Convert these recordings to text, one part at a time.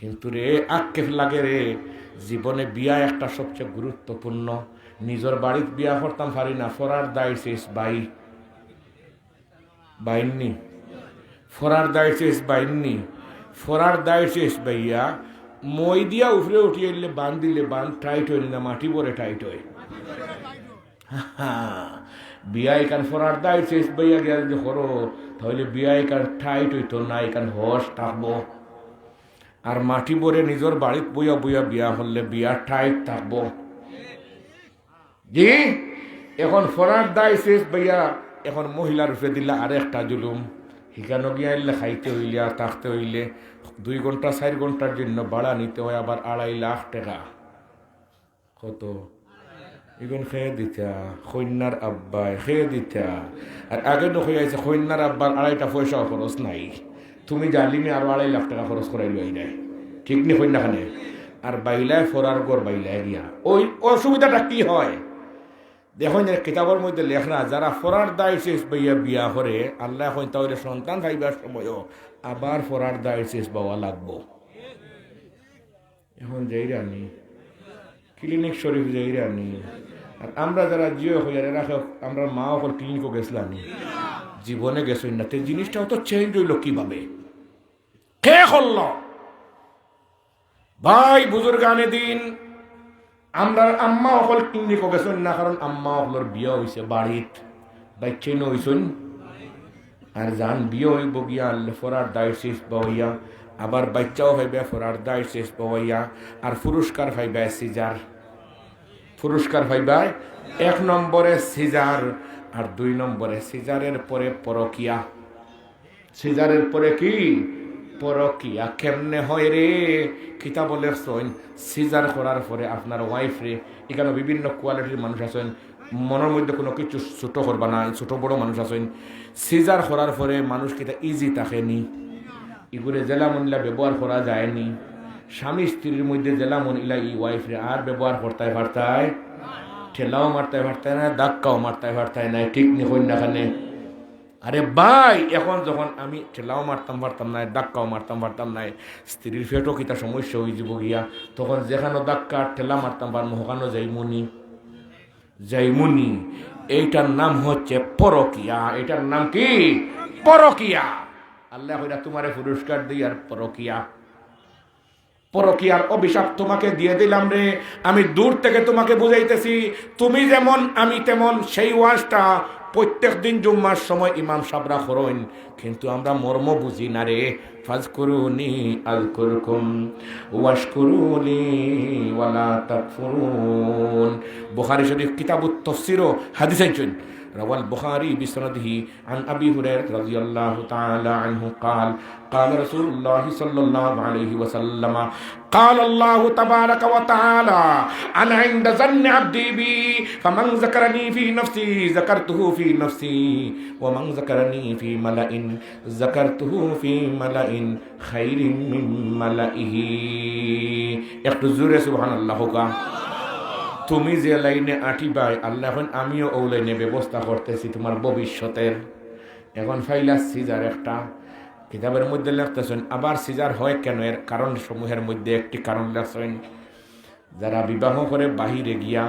কিন্তু রে আক্ষেপ লাগে রে। জীবনে বিয়া একটা সবচেয়ে গুরুত্বপূর্ণ। নিজের বাড়িত বিয়া করতাম পারি না, ফরার দায় শেষ বাই। বাইননি। ফরার দায় শেষ বাইননি। ফরার দায় শেষ বাইয়া। মই দিয়া উফরে উঠিয়ে দিলে বান দিলে বান টাইট হইল না, মাটি পরে টাইট হয়। বিয়া এখান ফরার দায় শেষ বাইয়া গিয়া যদি করো তাহলে বিয়া এখান টাইট হইতো না, এখান হস থাকব। আর মাটি পরে নিজের বাড়িত বইয়া বইয়া বিয়া হলে বিয়া টাইট থাকব। জি, এখন ফরার দায় শেষ ভাইয়া এখন মহিলার উপরে দিলা আর একটা জুলুম। হিকানো গিয়া এলে খাইতে হইলে আর থাকতে হইলে, দুই ঘণ্টা, চার ঘণ্টার জন্য ভাড়া নিতে হয়, আবার আড়াই লাখ টাকা। কত? এগুন খেয়ে দিতা কন্যার আব্বাই খেয়ে দিতা। আর আগে তো হয়ে আছে কন্যার আব্বার আড়াইটা পয়সা খরচ নাই। তুমি জালিমে আরও আড়াই লাখ টাকা খরচ করাই লই নাই ঠিক নি কন্যাখানে আর বাইলায় ফরার গড় বাইলায় গিয়া ওই অসুবিধাটা কি হয়? দেখুন যে কিতাবের মধ্যে লেখনা যারা ফরার দায় শেষ বইয়া বিয়া করে আল্লাহ এখন তাহলে সন্তান খাইবার সময়ও আবার ফরার দায় শেষ বাবা লাগবো। এখন যাই রানি ক্লিনিক শরীফ যাই রানি আর আমরা যারা জিও হইয়া রাখো আমরা মা ওপর ক্লিনিকও গেছিলাম জীবনে গেছই না। তো জিনিসটা তো চেঞ্জ হইল কীভাবে? কে করল? ভাই, বুজুর্গানে দিন, আমরা আম্মা অকল ক্লিনিক গেছেন না, কারণ আম্মা অকলর বিয়ে হয়েছে বাড়িত। বাচ্চাই নইছেন আর যান বিয়ে হইব গিয়া আল্লে ফরার দায় শেষ পাইয়া আবার বাচ্চাও হইবে ফরার দায় শেষ পাইয়া আর পুরস্কার পাইবে সিজার। পুরস্কার পাইবা এক নম্বরে সিজার আর দুই নম্বরে সিজারের পরে পরকিয়া। সিজারের পরে কি? পরকিয়া। কেমনে হয় রে? কিতা বলে সইন সিজার করার পরে আপনার ওয়াইফ রে, এখানে বিভিন্ন কোয়ালিটির মানুষ আছেন। মনের মধ্যে কোনো কিছু ছোট করবা না, ছোট বড় মানুষ আছেন। সিজার করার পরে মানুষ কিতা ইজি থাকেনি। এগুলো জেলামন ইলা ব্যবহার করা যায়নি। স্বামী স্ত্রীর মধ্যে জেলামন ইলা ই ওয়াইফ রে আর ব্যবহার করতে পারতায়। ঠেলাও মারতে পারতায় না, ধাক্কাও মারতে পারতায় না, ঠিক নি হইন না খানে। আরে ভাই, এখন যখন আমি ঠেলাও মারতাম পারতাম না, ধাক্কাও মারতাম পারতাম না, স্ত্রীর ফেটও কিতা সমস্যা হয়ে যাব গিয়া, তখন যেখানে ধাক্কা ঠেলা মারতাম পারব ওখানে যাইমনি। যাইমনি। এইটার নাম হচ্ছে পরকিয়া। এটার নাম কি? পরকিয়া। আল্লাহ হইরা তোমারে পুরস্কার দিই আর পরকিয়া। পরকিয়ার অভিশাপ তোমাকে দিয়ে দিলাম রে। আমি দূর থেকে তোমাকে বুঝাইতেছি, তুমি যেমন, আমি তেমন, সেই ওয়াজটা প্রত্যেক দিন জুম্মার সময় ইমাম সাবরা করইন কিন্তু আমরা মর্ম বুঝি না রে। ফাজ করুনি আল করুকুম ওয়াশ করুনি ওয়ালা তাকফুরুন। বুখারী শরীফ কিতাবুত তাফসীর হাদিস আইছেন روى البخاري بسنده عن أبي هريرة رضي الله تعالى عنه قال قال رسول الله صلى الله عليه وسلم قال الله تبارك وتعالى أنا عند ظن عبدي بي فمن ذكرني في نفسي ذكرته في نفسي ومن ذكرني في ملأ ذكرته في ملأ خير من ملئه اقتزور سبحان الله তুমি যে লাইনে আঁটিবাই আল্লাহ এখন আমিও ও লাইনে ব্যবস্থা করতেছি তোমার ভবিষ্যতের। এখন ফাইলা সিজার একটা। কিতাবের মধ্যে লেখতেছেন, আবার সিজার হয় কেন? এর কারণ সমূহের মধ্যে একটি কারণ লেখছেন, যারা বিবাহ করে বাহিরে গিয়া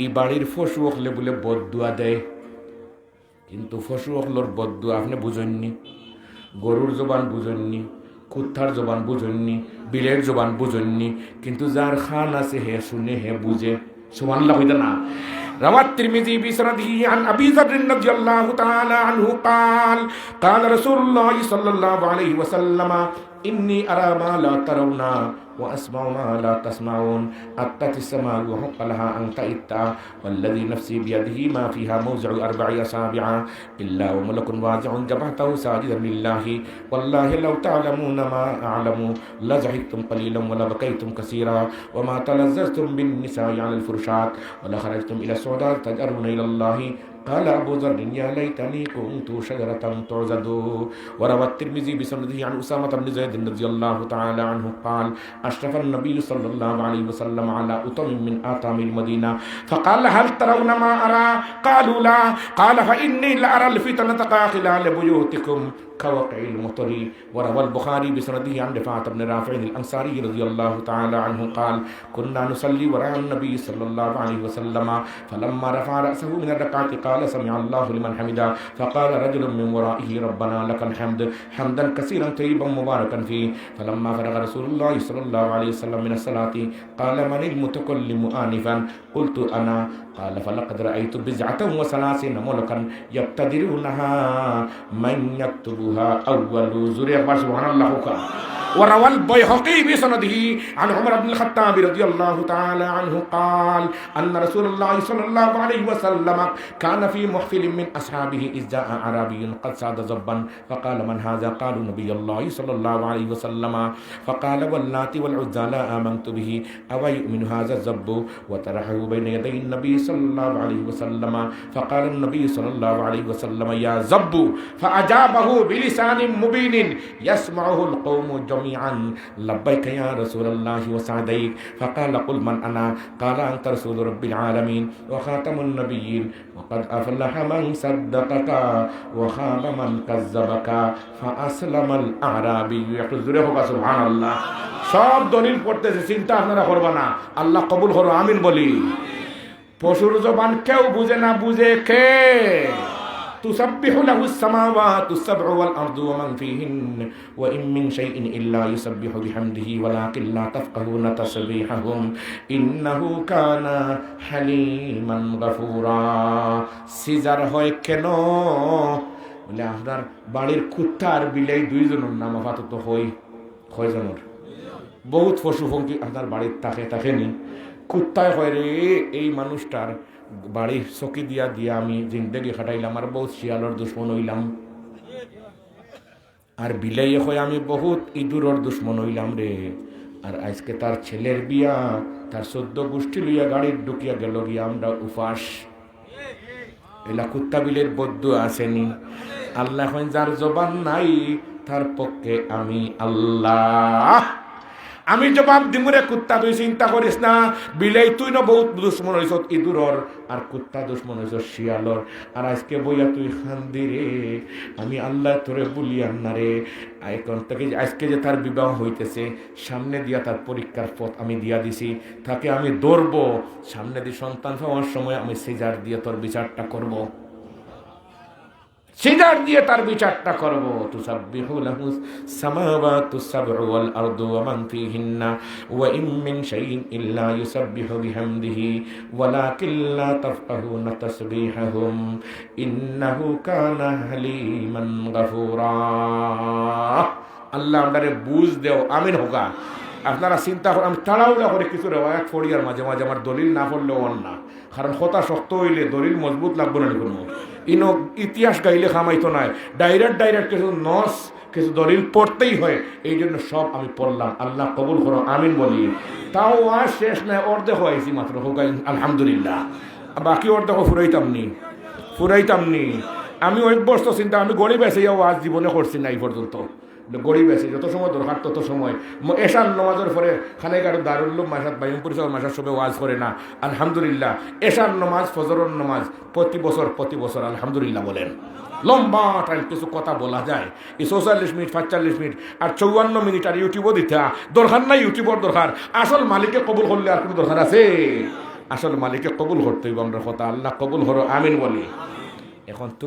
এই বাড়ির ফসু হলে বলে বদুয়া দেয়। কিন্তু ফসু হকলোর বদুয়া আপনি বুঝেননি, গরুর জবান বুঝেননি কুত্থার জবান বুঝেননি, বিলের জবান বুঝেননি, কিন্তু যার খান আছে হে শুনে হে বুঝে। সুবহানাল্লাহ হইতে না روى الترمذي بسنده عن ابي ذر رضي الله تعالى عنه قال قال رسول الله صلى الله عليه وسلم إني أرى ما لا ترون وأسمع ما لا تسمعون. أتت السماء وحق لها أن تئتا والذي نفسي بيده ما فيها موزع أربع أصابع. إلا وملك واضع جبهته ساجدا لله. والله لو تعلمون ما أعلم. لزحكتم قليلا ولبكيتم كثيرا. وما تلذذتم بالنساء على الفرشات ولخرجتم إلى السعودات تجأرون إلى الله. قال أبو ذر يا ليتني كنت شجرة تعزد وروى الترمذي بسنده عن أسامة بن زيد رضي الله تعالى عنه قال أشرف النبي صلى الله عليه وسلم على أطم من آطام المدينة فقال هل ترون ما أرى قالوا لا قال فإني لأرى الفتنة خلال بيوتكم كوقع المطر وروى البخاري بسنده عن رفاعة بن رافع الأنصاري رضي الله تعالى عنه قال كنا نصلي وراء النبي صلى الله عليه وسلم فلما رفع رأسه من الركعة قال سمع الله لمن حمده. فقال رجل من ورائه ربنا لك الحمد حمدا كثيرا طيبا مباركا فيه. فلما فرغ رسول الله صلى الله عليه وسلم من الصلاة قال من المتكلم آنفا؟ قلت أنا. قال فلقد رأيت بزعة وثلاثين ملكا يبتدرونها من يكتبها أول زريق سبحان الله قال وروى البيهقي بسنده عن عمر بن الخطاب رضي الله تعالى عنه قال أن رسول الله صلى الله عليه وسلم كان في محفل من أصحابه إذ جاء أعرابي قد ساد زبا فقال من هذا قالوا نبي الله صلى الله عليه وسلم فقال واللات والعزى لا آمنت به أو يؤمن هذا الزب وطرحه بين يدي النبي صلى الله عليه وسلم فقال النبي صلى الله عليه وسلم يا زب فأجابه بلسان مبين يسمعه القوم جميعا لبيك يا رسول الله وسعديك فقال قل من أنا قال أنت رسول رب العالمين وخاتم النبيين وقد أفلح من صدقك وخاب من كذبك فأسلم الأعرابي يحزره سبحان الله সব দলিল পড়তেছে চিন্তা আপনারা করবা না আল্লাহ কবুল করো আমিন বলি পশুর জবান কেউ বুঝে না বুঝে কে تسبح له السماوات السبع والأرض ومن فيهن وإن من شيء إلا يسبح بحمده ولكن لا تفقهون تسبيحهم إنه كان حليما غفورا সিজার হয় কেন বলে আপনার বাড়ির কুত্তা আর বিলাই দুইজনের নাম আপাতত হই কয়জনের বহুত পশু পঙ্খী আপনার বাড়ির তাকে তাকে নি কুত্তায় হয় রে এই মানুষটার বাড়ির চকি দিয়া দিয়া আমি জিন্দগি খাটাইলাম আর বহুত শিয়ালর দুশ্মন হইলাম। আর বিলাই হয় আমি বহুত ইঁদুরর দুশ্মন হইলাম রে। আর আজকে তার ছেলের বিয়া, তার সদ্য গোষ্ঠী লইয়া গাড়ির ঢুকিয়া গেল গিয়া আমরা উপাস। এলা কুত্তা বিলের বদ্ধ আসেনি। আল্লাহ যার জবান নাই, তার পক্ষে আমি আল্লাহ। আমি জবাব দিমুরে কুত্তা তুই চিন্তা করিস না। বিলাই তুই না বহুত দুশ্মন হইস ইঁদুরর আর কুত্তা দুশ্মন হইস শিয়ালর আর আজকে বইয়া তুই খান্দি রে আমি আল্লাহ তোরে বলিয়ান না রে এখন তাকে আজকে যে তার বিবাহ হইতেছে সামনে দিয়া তার পরীক্ষার পথ আমি দিয়া দিছি। তাকে আমি দৌড়বো সামনে দিয়ে সন্তান হওয়ার সময় আমি সিজার দিয়ে তোর বিচারটা করব সিজার দিয়ে তার বিচারটা করব। তুসাব্বিহু লাহু সামাওয়াতু সাবউ ওয়াল আরদু ওয়া মান ফীহিন্না ওয়া ইন মিন শাইইন ইল্লা ইউসাব্বিহু বিহামদিহি ওয়ালাকিন লা তাফকাহুনা তাসবিহাহুম ইন্নাহু কানা হালিমান গাফুরা। আল্লাহ আমাদের বুঝ দেও, আমিন হোকা আপনারা চিন্তা করেন আমি তাড়াহুড়া করে কিছু রেওয়ায়াত পড়ি আর মাঝে মাঝে আমার দলিল না পড়লেও না কারণ কথা শক্ত হইলে দলিল মজবুত লাগবে না কোনো ইনো ইতিহাস গাইলে খামাইতো নাই। ডাইরেক্ট ডাইরেক্ট কিছু নস কিছু দলিল পড়তেই হয়। এই জন্য সব আমি পড়লাম। আল্লাহ কবুল করো, আমিন বলি। তাও আর শেষ নাই, অর্ধেক হয়েছি মাত্র। হোক আলহামদুলিল্লাহ। বাকি অর্ধেক ফুরাইতাম নি ফুরাইতাম নি আমি অভ্যস্ত চিন্তা, আমি গরিব যাও আজ জীবনে করছি না এই পর্যন্ত। গরিব আছে, যত সময় দরকার তত সময়। এশার নমাজের পরে খানে গাড়ি দারুল্লুম মাসাদ বাইম পরিষদ মাসার সবে ওয়াজ করে না। আলহামদুলিল্লাহ, এশার নমাজ, ফজরের নমাজ প্রতি বছর প্রতি বছর আলহামদুলিল্লাহ বলেন। লম্বা টাইম কিছু কথা বলা যায়। এই চৌচল্লিশ মিনিট পাঁচচল্লিশ মিনিট আর চৌয়ান্ন মিনিট আর ইউটিউবও দিতে দরকার নাই ইউটিউবর দরকার। আসল মালিকে কবুল করলে আর কোনো দরকার আছে? আসল মালিকে কবুল করতে হইব, আমরা কথা আল্লাহ কবুল হরো আমিন বলি। এখন তুমি